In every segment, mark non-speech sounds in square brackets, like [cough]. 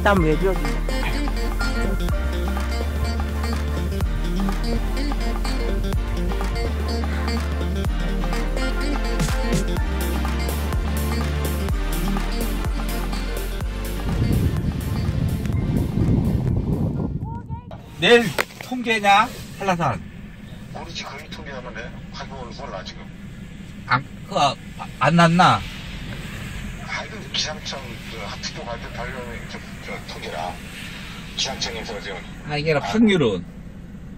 등록담 왜 지어주세요? 내일 통계냐? 한라산. 모르지 거의 통계하면 돼. 확인을 몰라 지금. 안, 그, 안 났나? 하여튼 기상청 그 하트도 저, 저 통계라. 기상청에서 지금 아, 이게 확률은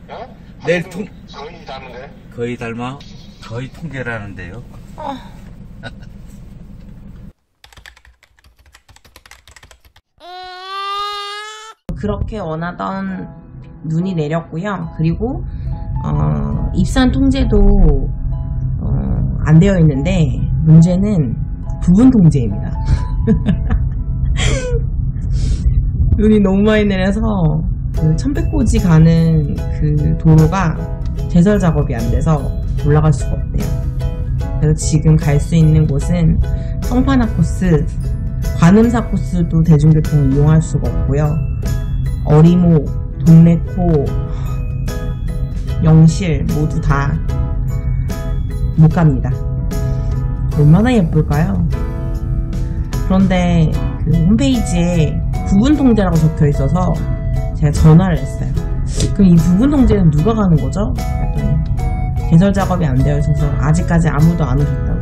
어? 내일 확률은 거의 다는데. 거의 닮아? 거의 통계라는데요. [laughs] 그렇게 원하던 눈이 내렸고요. 그리고 어, 입산 통제도 어, 안 되어 있는데 문제는 부분 통제입니다. [laughs] 눈이 너무 많이 내려서 그 천백고지 가는 그 도로가 제설 작업이 안 돼서 올라갈 수가 없대요. 그래서 지금 갈 수 있는 곳은 성파나 코스, 관음사 코스도 대중교통을 이용할 수가 없고요. 어리모, 동래코, 영실 모두 다 못 갑니다. 얼마나 예쁠까요? 그런데 그 홈페이지에 부분 통제라고 적혀 있어서 제가 전화를 했어요. 그럼 이 부분 통제는 누가 가는 거죠? 그랬더니 개설 작업이 안 되어 있어서 아직까지 아무도 안 오셨다고.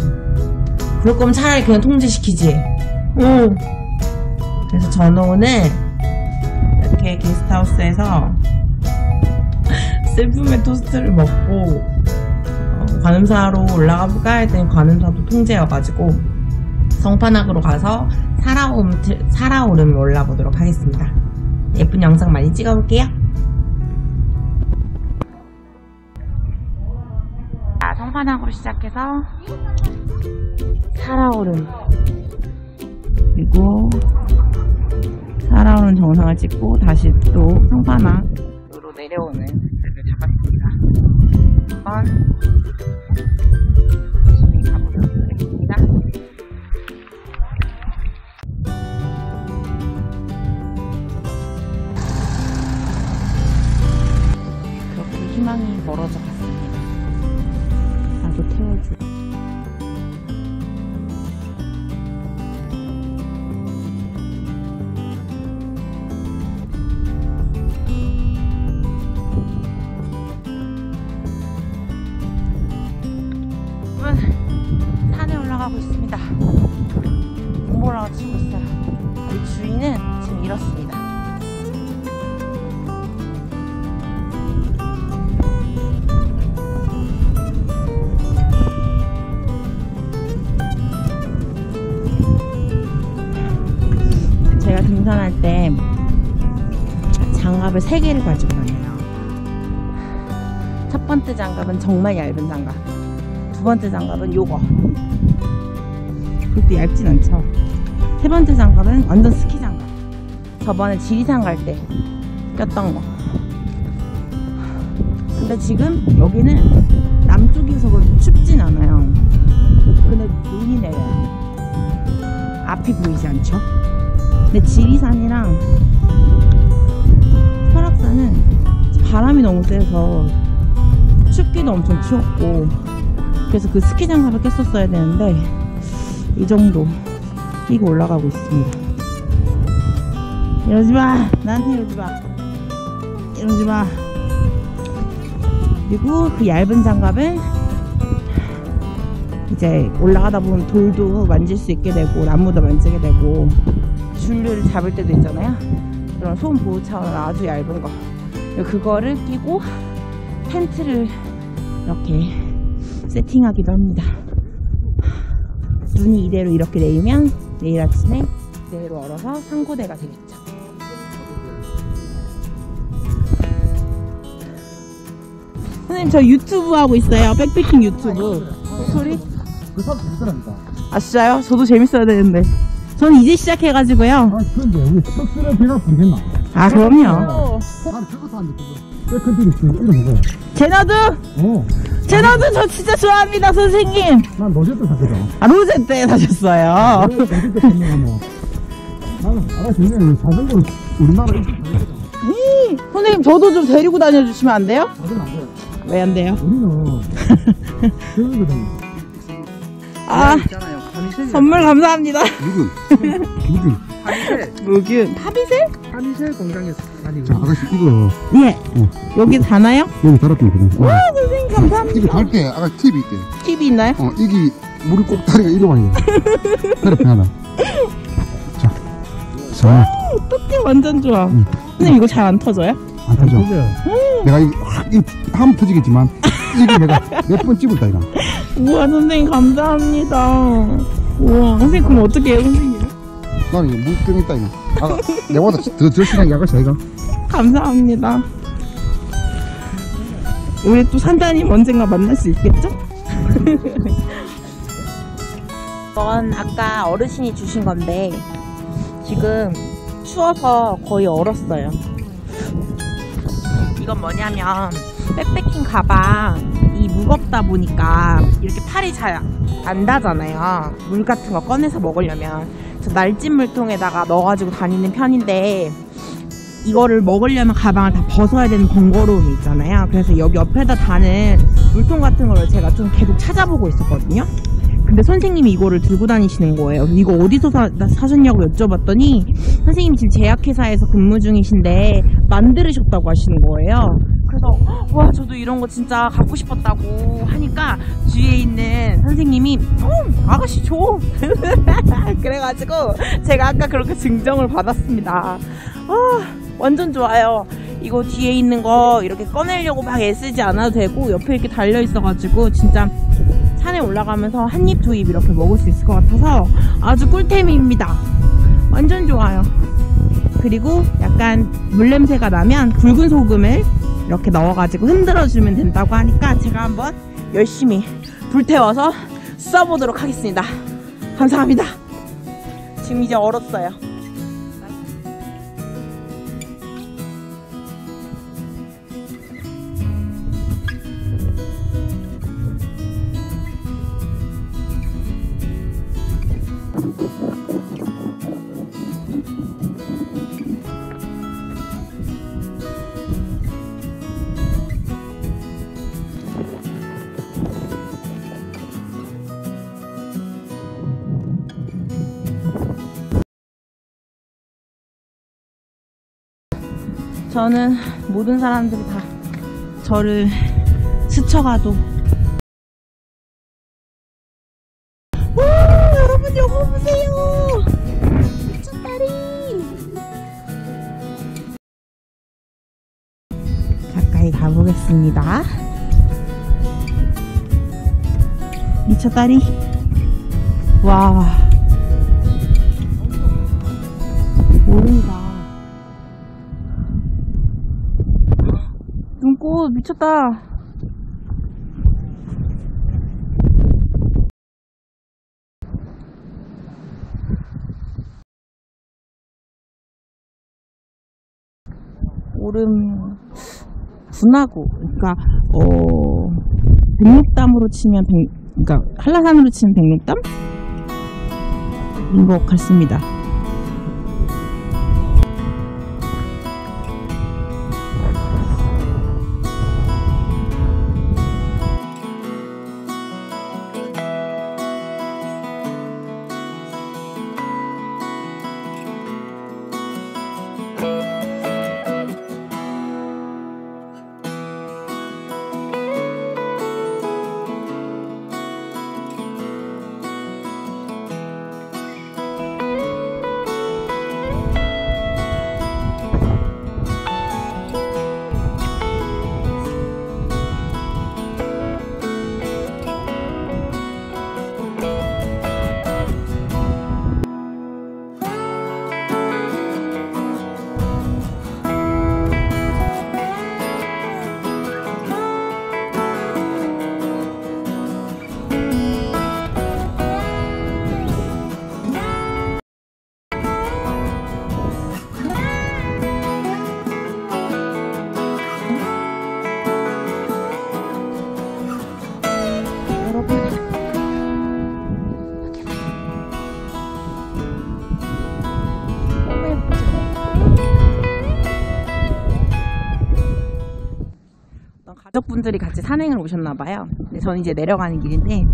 그럴 거면 차라리 그냥 통제시키지. 응. 그래서 저는 오늘 이렇게 게스트하우스에서 [laughs] 슬픔의 토스트를 먹고 어, 관음사로 올라가 볼까 했더니 관음사도 통제여가지고 성판악으로 가서 살아옴, 살아오름을 올라보도록 하겠습니다. 예쁜 영상 많이 찍어볼게요. 자, 성판악으로 시작해서 살아오름 그리고 살아오는 정상을 찍고 다시 또 성판악으로 내려오는 길을 잡았습니다. 한번 멀어져 갔습니다. 나도. 여러분, 산에 올라가고 있습니다. 공보라고 치고 있어요. 우리 주인은 지금 이렇습니다. 장갑을 3개를 가지고 다녀요. 첫 번째 장갑은 정말 얇은 장갑. 두 번째 장갑은 요거. 그것도 얇진 않죠. 세 번째 장갑은 완전 스키 장갑. 저번에 지리산 갈 때 꼈던 거. 근데 지금 여기는 남쪽이어서 춥진 않아요. 근데 눈이 내려요. 앞이 보이지 않죠? 근데 지리산이랑 설악산은 바람이 너무 세서 춥기도 엄청 추웠고 그래서 그 스키 장갑을 꼈었어야 되는데 이 정도 끼고 올라가고 있습니다. 이러지 마! 나한테 이러지 마! 이러지 마! 그리고 그 얇은 장갑은 이제 올라가다 보면 돌도 만질 수 있게 되고 나무도 만지게 되고 줄을 잡을 때도 있잖아요. 그런 손 보호 차원으로 아주 얇은 거. 그거를 끼고 텐트를 이렇게 세팅하기도 합니다. 눈이 이대로 이렇게 내리면 내일 아침에 그대로 얼어서 상고대가 되겠죠. 선생님 저 유튜브 하고 있어요. 백패킹 유튜브. 소리? 그 사람 재밌더랍니다. 아 진짜요? 저도 재밌어야 되는데. 저는 이제 시작해가지고요. 아, 그런데 우리 척수는 배가 부르겠나? 아 그럼요. 그거. 백컨트리 지금 이름 뭐고? 제너드, 어, 제너드 저 진짜 좋아합니다 선생님. 난 로제트 샀거든. 아 로제 때 사셨어요. 로제트 나는 이제 자전거를 우리나라 이 선생님 저도 좀 데리고 다녀주시면 안 돼요? 자전거 안 돼요. 왜 안 돼요? 우리는 [laughs] 저거거든. 아 있잖아요. 파미셀. 선물 감사합니다. 누군? 누군? 파미셀. 무균 파비셀? 파미셀 공장에서 다니고. 자, 아가씨 이거 예. 여기 다나요? 여기 달았거든. 와 선생님 이거 감사합니다. 달때 아가씨 팁이 있대. 팁이 있나요? 어, 이게 물이 꼭 다리가 이리 와요. 다리 편하다. 자, 자, 어떡해 완전 좋아. 응. 선생님 이거 잘 안 터져요? 안 터져. 내가 이거 확, 이거 하면 터지겠지만, 이게 내가 몇 번 찝었다, 이거. 우와 선생님 감사합니다. 우와 선생님 그럼 어떻게 해요 선생님? 나는 이거 물병 있다, 이거. 아, 내보다 더 절실한 게 아가씨, 이거. 감사합니다. 우리 또 산다님 언젠가 만날 수 있겠죠? [laughs] 이건 아까 어르신이 주신 건데 지금 추워서 거의 얼었어요. 이건 뭐냐면 백패킹 가방이 무겁다 보니까 이렇게 팔이 잘 안 닿잖아요. 물 같은 거 꺼내서 먹으려면 저 날찜 물통에다가 넣어가지고 다니는 편인데 이거를 먹으려면 가방을 다 벗어야 되는 번거로움이 있잖아요. 그래서 여기 옆에다 다는 물통 같은 거를 제가 좀 계속 찾아보고 있었거든요. 근데 선생님이 이거를 들고 다니시는 거예요. 이거 어디서 사, 나- 사셨냐고 여쭤봤더니 선생님이 지금 제약회사에서 근무 중이신데 만들으셨다고 하시는 거예요. 그래서 "헉, 와 저도 이런 거 진짜 갖고 싶었다고 하니까 뒤에 있는 선생님이 어 아가씨 줘 [laughs] 그래가지고 제가 아까 그렇게 증정을 받았습니다. 아 완전 좋아요. 이거 뒤에 있는 거 이렇게 꺼내려고 막 애쓰지 않아도 되고 옆에 이렇게 달려 있어가지고 진짜 산에 올라가면서 한 입 두 입 이렇게 먹을 수 있을 것 같아서 아주 꿀템입니다. 완전 좋아요. 그리고 약간 물냄새가 나면 굵은 소금을 이렇게 넣어가지고 흔들어주면 된다고 하니까 제가 한번 열심히 불태워서 써보도록 하겠습니다. 감사합니다. 지금 이제 얼었어요. 저는 모든 사람들이 다 저를 스쳐가도 와 여러분 이거 보세요. 미쳤다리. 가까이 가보겠습니다. 미쳤다리. 와. 모른 꽃 미쳤다. 오름 분화구 그러니까 어 백록담으로 치면 백 그러니까 한라산으로 치면 백록담인 것 같습니다. 분들이 같이 산행을 오셨나봐요. 저는 이제 내려가는 길인데,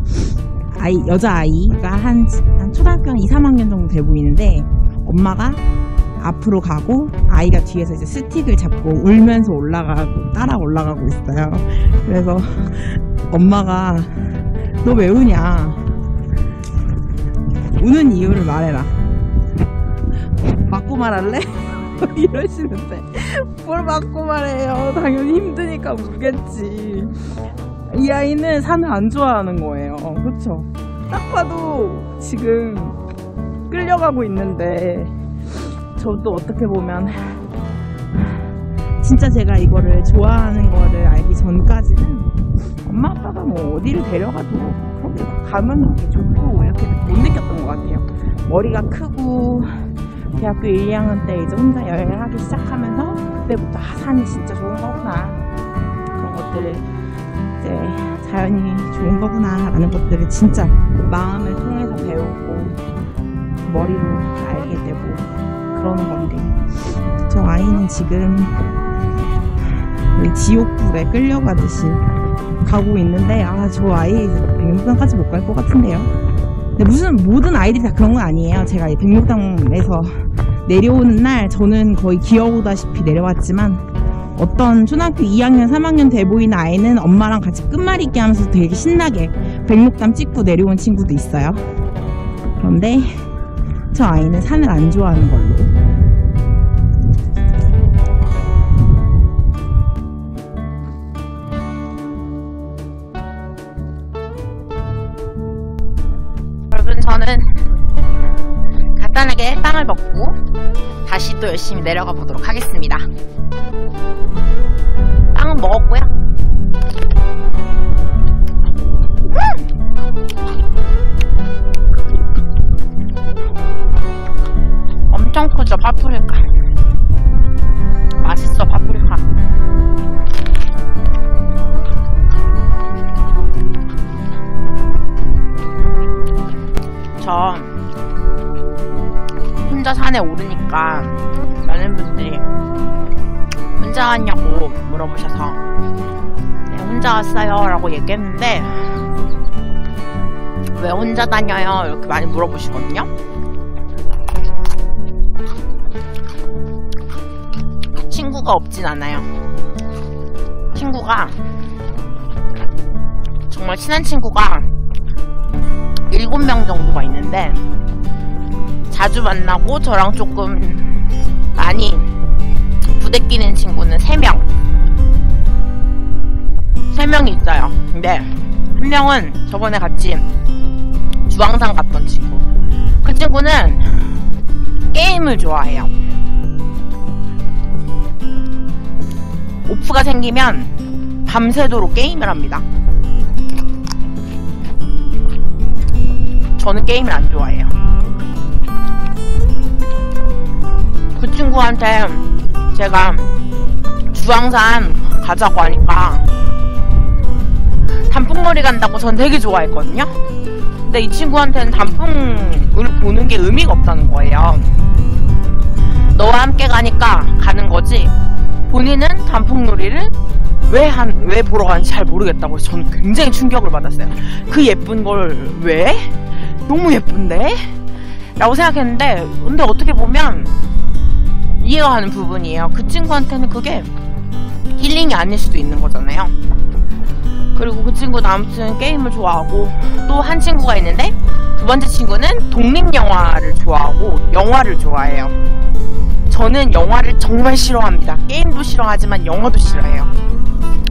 아이, 여자아이가 한, 한 초등학교 한 2, 3학년 정도 돼 보이는데, 엄마가 앞으로 가고, 아이가 뒤에서 이제 스틱을 잡고 울면서 올라가고, 따라 올라가고 있어요. 그래서 엄마가, 너 왜 우냐? 우는 이유를 말해라. 맞고 말할래? [laughs] 이러시는데. 뭘 맞고 말해요. 당연히 힘드니까 울겠지. 이 아이는 산을 안 좋아하는 거예요. 그쵸 딱 봐도 지금 끌려가고 있는데 저도 어떻게 보면 진짜 제가 이거를 좋아하는 거를 알기 전까지는 엄마 아빠가 뭐 어디를 데려가도 그렇게 가면 좋고 이렇게 못 느꼈던 것 같아요. 머리가 크고 대학교 1, 2학년 때 이제 혼자 여행을 하기 시작하면서 그때부터 아, 산이 진짜 좋은 거구나. 그런 것들을 이제 자연이 좋은 거구나 라는 것들을 진짜 마음을 통해서 배우고 머리로 알게 되고 그러는 건데. 저 아이는 지금 우리 지옥불에 끌려가듯이 가고 있는데 아 저 아이 백록당까지 못 갈 것 같은데요 근데 무슨 모든 아이들이 다 그런 건 아니에요 제가 이 백록당에서 내려오는 날 저는 거의 기어오다시피 내려왔지만 어떤 초등학교 2학년, 3학년 돼 보이는 아이는 엄마랑 같이 끝말잇기 하면서 되게 신나게 백록담 찍고 내려온 친구도 있어요. 그런데 저 아이는 산을 안 좋아하는 걸로. 간단하게 빵을 먹고 다시 또 열심히 내려가 보도록 하겠습니다. 빵은 먹었고요. 음! 엄청 크죠 파프리카. 맛있어 파프리카. 저 혼자 산에 오르니까 많은 분들이 혼자 왔냐고 물어보셔서 네, 혼자 왔어요 라고 얘기했는데 왜 혼자 다녀요? 이렇게 많이 물어보시거든요. 친구가 없진 않아요. 친구가 정말 친한 친구가 7명 정도가 있는데 자주 만나고 저랑 조금 많이 부대끼는 친구는 3명. 3명이 있어요. 근데 한 명은 저번에 같이 주황산 갔던 친구. 그 친구는 게임을 좋아해요. 오프가 생기면 밤새도록 게임을 합니다 저는 게임을 안 좋아해요. 그 친구한테 제가 주황산 가자고 하니까 단풍머리 간다고 전 되게 좋아했거든요. 근데 이 친구한테는 단풍을 보는 게 의미가 없다는 거예요. 너와 함께 가니까 가는 거지. 본인은 단풍놀이를 왜 한, 왜 보러 가는지 잘 모르겠다고 저는 굉장히 충격을 받았어요. 그 예쁜 걸 왜? 너무 예쁜데? 라고 생각했는데 근데 어떻게 보면 이해가 가는 부분이에요. 그 친구한테는 그게 힐링이 아닐 수도 있는 거잖아요. 그리고 그 친구는 아무튼 게임을 좋아하고 또 한 친구가 있는데 두 번째 친구는 독립영화를 좋아하고 영화를 좋아해요. 저는 영화를 정말 싫어합니다. 게임도 싫어하지만 영화도 싫어해요.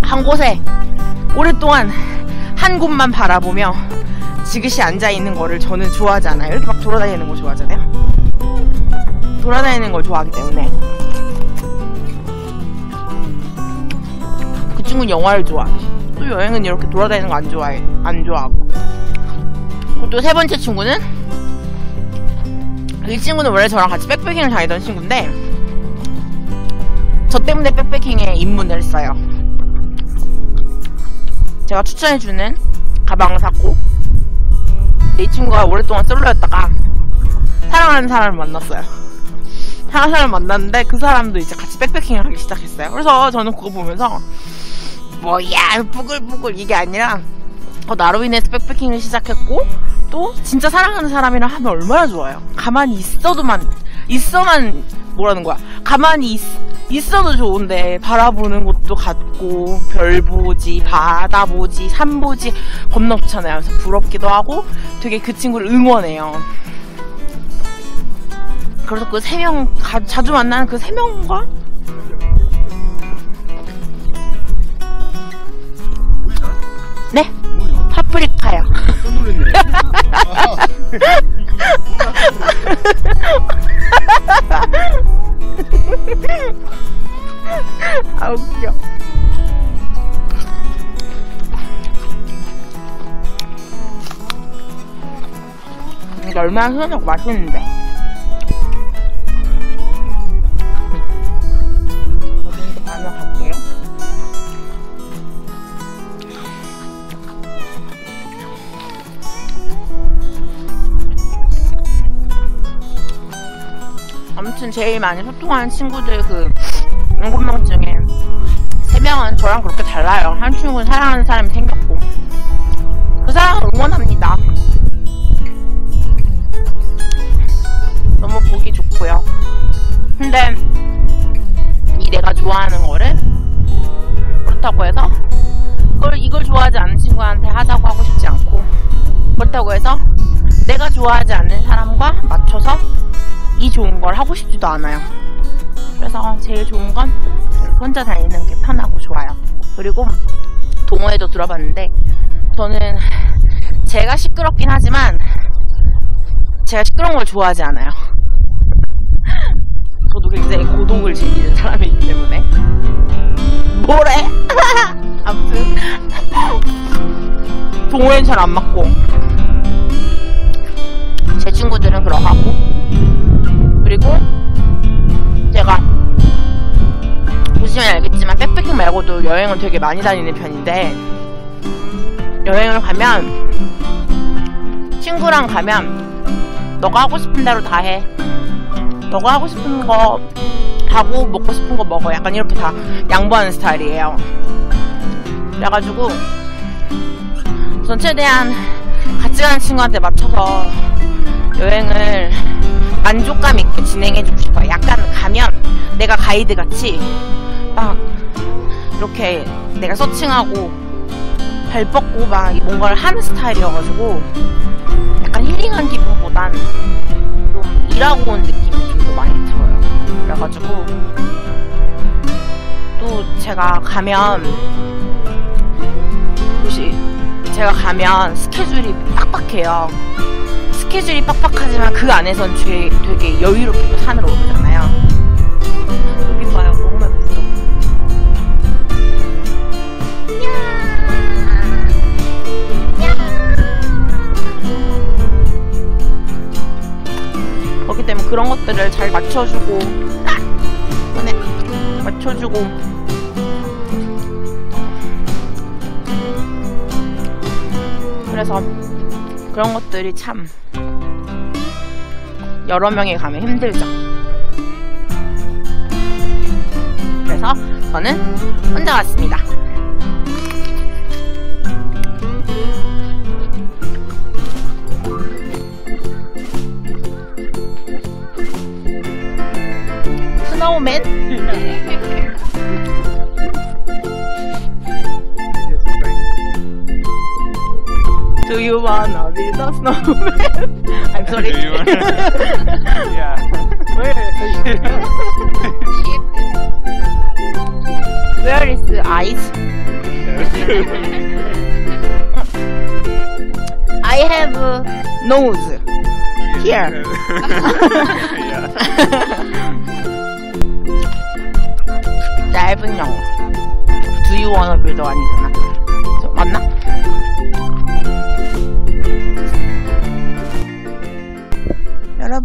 한 곳에 오랫동안 한 곳만 바라보며 지그시 앉아있는 거를 저는 좋아하지 않아요. 이렇게 막 돌아다니는 거 좋아하잖아요. 돌아다니는 걸 좋아하기 때문에. 그 친구는 영화를 좋아해. 또 여행은 이렇게 돌아다니는 거 안 좋아해. 안 좋아하고. 또 세 번째 친구는 이 친구는 원래 저랑 같이 백패킹을 다니던 친구인데 저 때문에 백패킹에 입문을 했어요. 제가 추천해주는 가방을 샀고 이 친구가 오랫동안 솔로였다가 사랑하는 사람을 만났어요. 사랑하는 사람을 만났는데 그 사람도 이제 같이 백패킹을 하기 시작했어요. 그래서 저는 그거 보면서 뭐야 부글부글 이게 아니라 어, 나로 인해서 백패킹을 시작했고 또 진짜 사랑하는 사람이랑 하면 얼마나 좋아요. 가만히 있어도만 있어만 뭐라는 거야. 가만히 있, 있어도 좋은데 바라보는 곳도 같고 별 보지 바다 보지 산 보지 겁나 좋잖아요. 그래서 부럽기도 하고 되게 그 친구를 응원해요. 그래서 그 세 명 자주 만나는 그 세 명과 네 파프리카요. [laughs] 아 웃겨. 얼마나 흐르고 맛있는데. 제일 많이 소통하는 친구들 그 일곱 명 중에 세 명은 저랑 그렇게 달라요. 한 친구는 사랑하는 사람이 생겼고 그 사람을 응원합니다. 너무 보기 좋고요. 근데 이 내가 좋아하는 거를 그렇다고 해서 그걸 이걸 좋아하지 않는 친구한테 하자고 하고 싶지 않고 그렇다고 해서 내가 좋아하지 않는 사람과 맞춰서 이 좋은 걸 하고 싶지도 않아요. 그래서 제일 좋은 건 혼자 다니는 게 편하고 좋아요. 그리고 동호회도 들어봤는데 저는 제가 시끄럽긴 하지만 제가 시끄러운 걸 좋아하지 않아요. [laughs] 저도 굉장히 고독을 즐기는 사람이기 때문에 뭐래? [laughs] 아무튼 동호회는 잘 안 맞고 제 친구들은 그러하고 그리고 제가 보시면 알겠지만 백패킹 말고도 여행을 되게 많이 다니는 편인데 여행을 가면 친구랑 가면 너가 하고 싶은 대로 다 해. 너가 하고 싶은 거 하고 먹고 싶은 거 먹어. 약간 이렇게 다 양보하는 스타일이에요. 그래가지고 우선 최대한 같이 가는 친구한테 맞춰서 여행을 만족감 있게 진행해주고 싶어요. 약간 가면 내가 가이드 같이 막 이렇게 내가 서칭하고 발 뻗고 막 뭔가를 하는 스타일이어가지고 약간 힐링한 기분보단 좀 일하고 온 느낌이 좀 더 많이 들어요. 그래가지고 또 제가 가면 혹시 제가 가면 스케줄이 빡빡해요. 스케줄이 빡빡하지만 그 안에선 되게, 되게 여유롭게 또 산으로 오르잖아요. 여기 봐요. 너무 예쁘죠? 그렇기 때문에 그런 것들을 잘 맞춰주고 아! 네. 맞춰주고 그래서 그런 것들이 참 여러 명이 가면 힘들죠. 그래서 저는 혼자 왔습니다. 스노우맨? Do you wanna be the snowman? [laughs] I'm sorry. Do you wanna... [laughs] yeah. Where? Where is the ice? [laughs] I have a nose. Here. yeah. Diving now. Do you wanna be the one?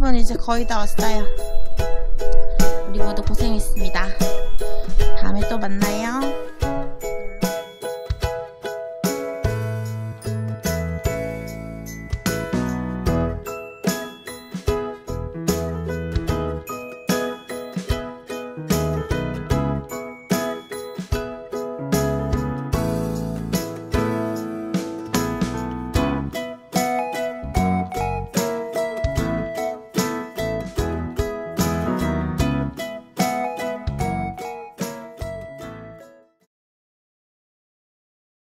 여러분 이제 거의 다 왔어요. 우리 모두 고생했습니다. 다음에 또 만나요.